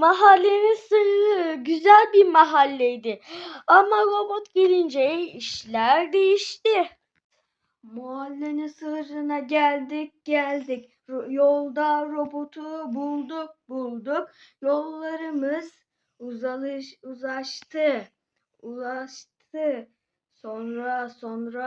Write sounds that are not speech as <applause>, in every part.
Mahallenin sırrı güzel bir mahalleydi. Ama robot gelince işler değişti. Mahallenin sırrına geldik geldik. Yolda robotu bulduk bulduk. Yollarımız uzalış, uzlaştı. Ulaştı. Sonra sonra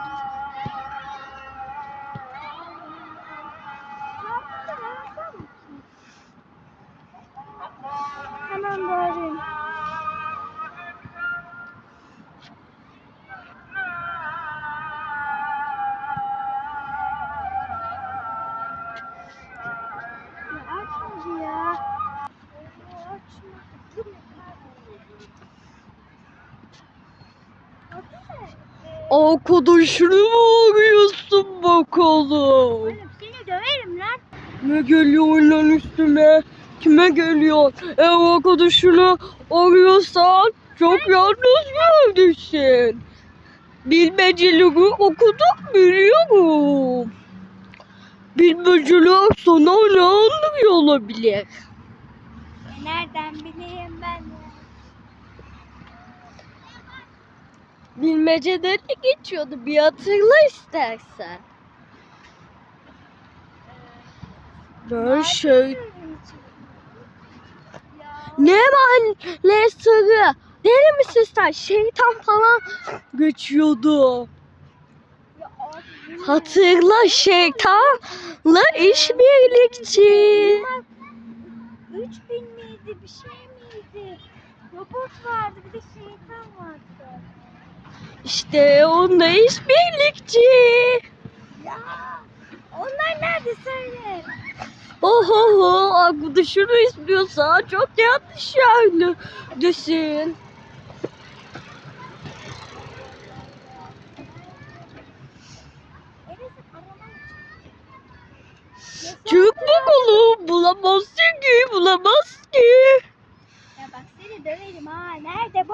Arkadaşını mı arıyorsun bakalım? Oğlum seni döverim lan. Ne geliyor lan üstüme? Kime geliyor? Ev arkadaşını arıyorsan çok yalnız bir evdesin. Bilmeceleri okuduk biliyorum. Bilmeceler sana ne anlıyor olabilir? E, Nereden bileyim ben ya? Bilmeceden ne geçiyordu? Bir hatırla istersen. Ben şey... Ne var ne sırrı? Deli misin sen? Şeytan falan geçiyordu. Hatırla şeytanla işbirlikçi. 3000 miydi bir şey miydi? Robot vardı bir de şeytan vardı. İşte onunla işbirlikçi. Ya onlar nerede söyle. Oho arkadaşını istiyorsa çok yanlış. Enes'in araman Çık bakalım bulamazsın ki bulamaz ki. Ya bak seni döverim ha. Nerede bu?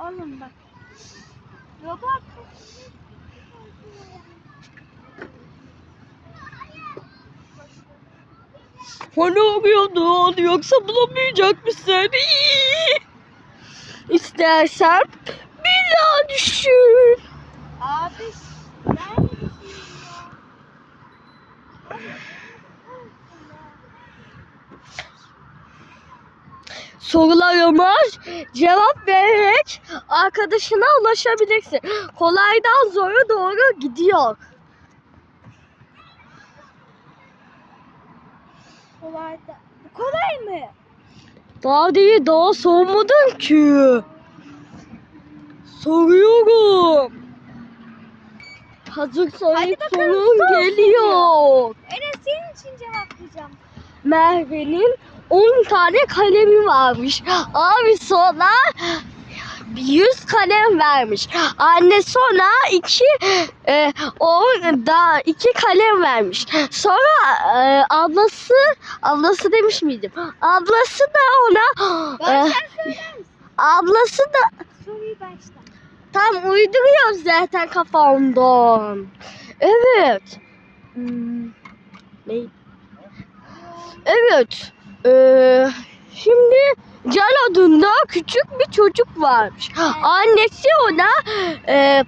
Oğlum bak. Robot. Hani arıyordun yoksa bulamayacak mısın? İstersen bir daha düşün. Abi neredesin Sorularıma cevap vererek arkadaşına ulaşabilirsin. Kolaydan zora doğru gidiyor. Kolay da. Kolay mı? Daha değil daha sormadın ki. Soruyorum. Hazır bakalım, sorun sor geliyor. Enes senin için cevaplayacağım. Merve'nin 10 tane kalemi varmış. Abi sonra 100 kalem vermiş. Anne sonra 2 e, 10 da 2 kalem vermiş. Sonra e, ablası ablası demiş miydim? Ablası da ona Bana e, ablası da Soruyu başla. tam uyduruyor zaten kafamdan. Evet. Hmm, ne? Evet. Ee, şimdi Can adında küçük bir çocuk varmış. Annesi ona e,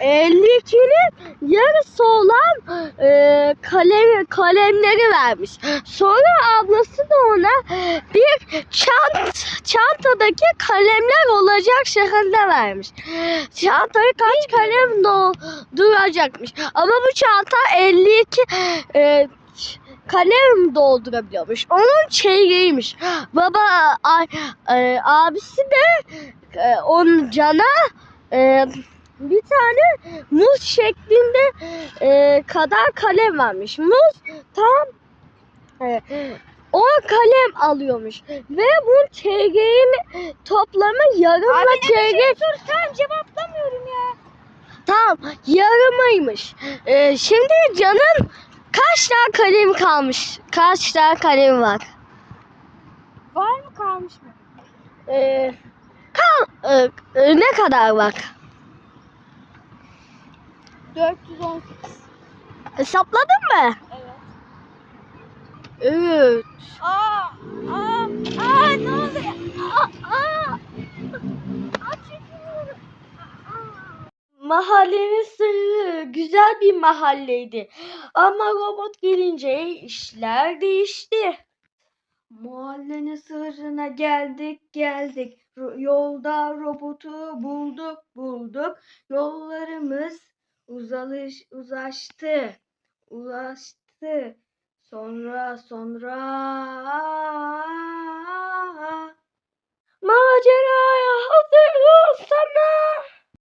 52'nin yarısı olan e, kalem, kalemleri vermiş. Sonra ablası da ona bir çant çantadaki kalemler olacak şekilde vermiş. Çantayı kaç kalem dolduracakmış. Ama bu çanta 52 e, kalem doldurabiliyormuş. Onun çeyreğiymiş. <gasps> Baba a- e, abisi de e, onun cana e, bir tane muz şeklinde e, kadar kalem vermiş. Muz tam e, 10 kalem alıyormuş. Ve bu TG'nin toplamı yarımla Abi ne TG biçim soru tam cevaplamıyorum ya. Tamam yarımıymış. Ee, şimdi Can'ın kaç tane kalemi kalmış? Kaç tane kalemi var? Var mı kalmış mı? Ee, kal, e, e, ne kadar var? 418. Hesapladın mı? Evet. Evet. Aa, aa, aa ne oluyor? mahallenin sırrı güzel bir mahalleydi. Ama robot gelince işler değişti. Mahallenin sırrına geldik geldik. Yolda robotu bulduk bulduk. Yollarımız uzalış, uzlaştı. Ulaştı. Sonra sonra maceraya hazır olsana.